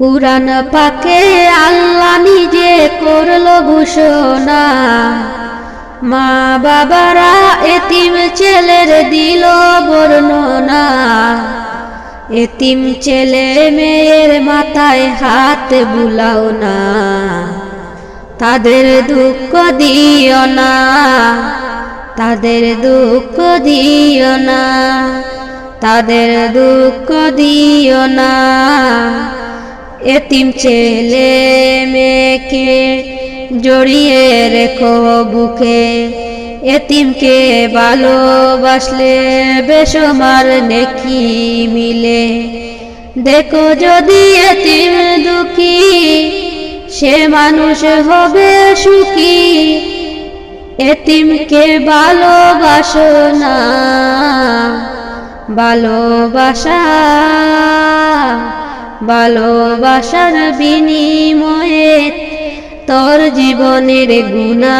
পুরাণ পাকে আল্লাহ নিজে করল ঘোষণা। মা বাবারা এতিম ছেলের দিল বর্ণনা। এতিম ছেলে মেয়ের মাথায় হাত বুলাও না। তাদের দুঃখ দিও না। তাদের দুঃখ দিও না। তাদের দুঃখ দিও না। এতিম ছেলে মেয়েকে জড়িয়ে রেখো বুকে। এতিমকে ভালোবাসলে বেসমার নেকি মিলে। দেখো যদি এতিম দুঃখী, সে মানুষ হবে সুখী। এতিমকে ভালোবাসো না, ভালোবাসা ভালোবাসার বিনিময়ে তোর জীবনের গুণা